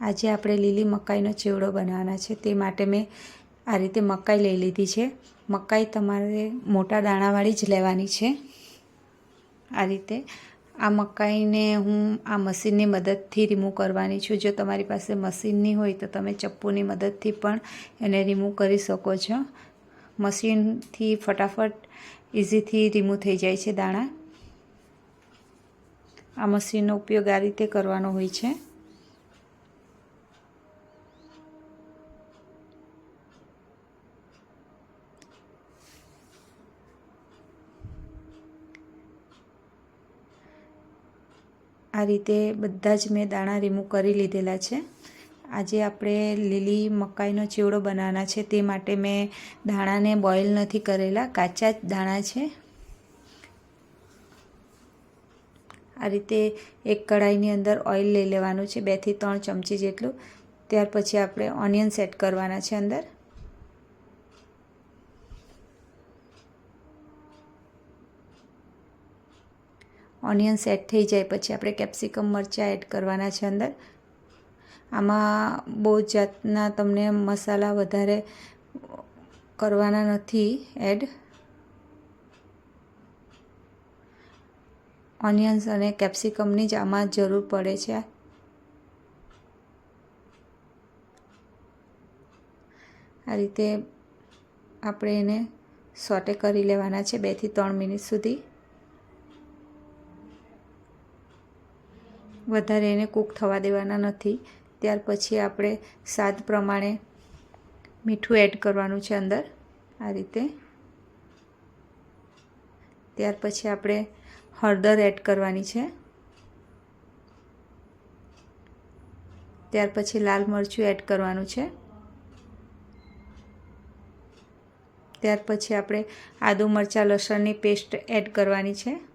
આજે આપણે લીલી મકાઈનો ચેવડો બનાવવાના છે. તે માટે મેં આ રીતે મકાઈ લઈ લીધી છે. મકાઈ તમારે મોટા દાણાવાળી જ લેવાની છે. આ રીતે આ મકાઈને હું આ મશીનની મદદથી રિમૂવ કરવાની છું. જો તમારી પાસે મશીનની હોય તો તમે ચપ્પુની મદદથી પણ એને રિમૂવ કરી શકો છો. મશીનથી ફટાફટ ઇઝીથી રિમૂવ થઈ જાય છે દાણા. આ મશીનનો ઉપયોગ આ રીતે કરવાનો હોય છે. આ રીતે બધા જ મેં દાણા રિમૂવ કરી લીધેલા છે. આજે આપણે લીલી મકાઈનો ચીવડો બનાવવાના છે. તે માટે મેં દાણાને બોઇલ નથી કરેલા, કાચા જ દાણા છે. આ રીતે એક કઢાઈની અંદર ઓઇલ લઈ લેવાનું છે બેથી ત્રણ ચમચી જેટલું. ત્યાર પછી આપણે ઓનિયન સેટ કરવાના છે અંદર. ઓનિયન સેટ થઈ જાય પછી આપણે કેપ્સિકમ મરચાં એડ કરવાના છે અંદર. આમાં બહુ જાતના તમને મસાલા વધારે કરવાના નથી એડ. ઓનિયન્સ અને કેપ્સિકમની જ આમાં જરૂર પડે છે આ. રીતે આપણે એને સોટે કરી લેવાના છે બેથી ત્રણ મિનિટ સુધી. વધારે એને કૂક થવા દેવાના નથી. ત્યાર પછી આપણે સ્વાદ પ્રમાણે મીઠું એડ કરવાનું છે અંદર, આ રીતે. ત્યાર પછી આપણે હળદર એડ કરવાની છે. ત્યાર પછી લાલ મરચું એડ કરવાનું છે. ત્યાર પછી આપણે આદુ મરચાં લસણની પેસ્ટ એડ કરવાની છે.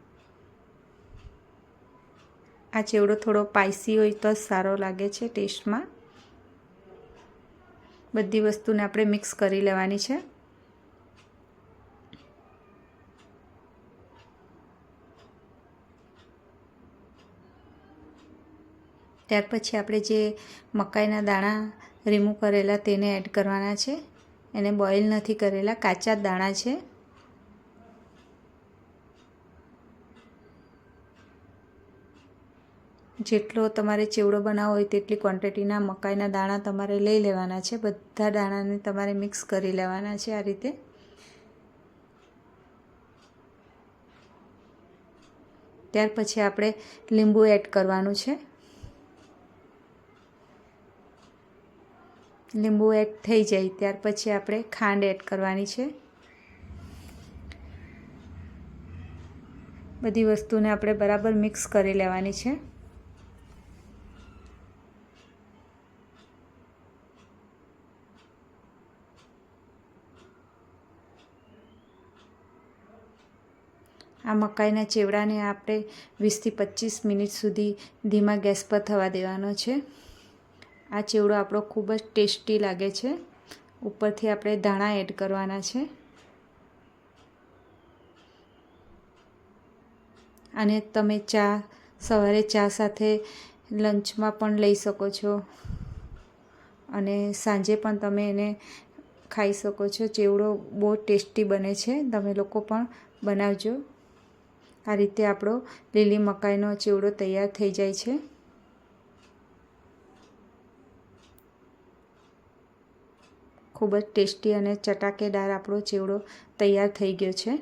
આ ચેવડો થોડો પાઇસી હોય તો સારો લાગે છે ટેસ્ટમાં બધી વસ્તુને આપણે મિક્સ કરી લેવાની છે. ત્યાર પછી આપણે જે મકાઈના દાણા રિમૂવ કરેલા તેને એડ કરવાના છે. એને બોઇલ નથી કરેલા, કાચા દાણા છે. જેટલો તમારે ચેવડો બનાવવો હોય તેટલી ક્વોન્ટિટીના મકાઈના દાણા તમારે લઈ લેવાના છે. બધા દાણાને તમારે મિક્સ કરી લેવાના છે આ રીતે. ત્યાર પછી આપણે લીંબુ એડ કરવાનું છે. લીંબુ એડ થઈ જાય, ત્યાર પછી આપણે ખાંડ એડ કરવાની છે. બધી વસ્તુને આપણે બરાબર મિક્સ કરી લેવાની છે. આ મકાઈના ચેવડાને આપણે વીસથી પચીસ મિનિટ સુધી ધીમા ગેસ પર થવા દેવાનો છે. આ ચેવડો આપણો ખૂબ જ ટેસ્ટી લાગે છે. ઉપરથી આપણે ધાણા એડ કરવાના છે. અને તમે ચા, સવારે ચા સાથે લંચમાં પણ લઈ શકો છો. અને સાંજે પણ તમે એને ખાઈ શકો છો. ચેવડો બહુ ટેસ્ટી બને છે. તમે લોકો પણ બનાવજો. આ રીતે આપણો લીલી મકાઈનો ચેવડો તૈયાર થઈ જાય છે. ખૂબ જ ટેસ્ટી અને ચટાકેદાર આપણો ચેવડો તૈયાર થઈ ગયો છે.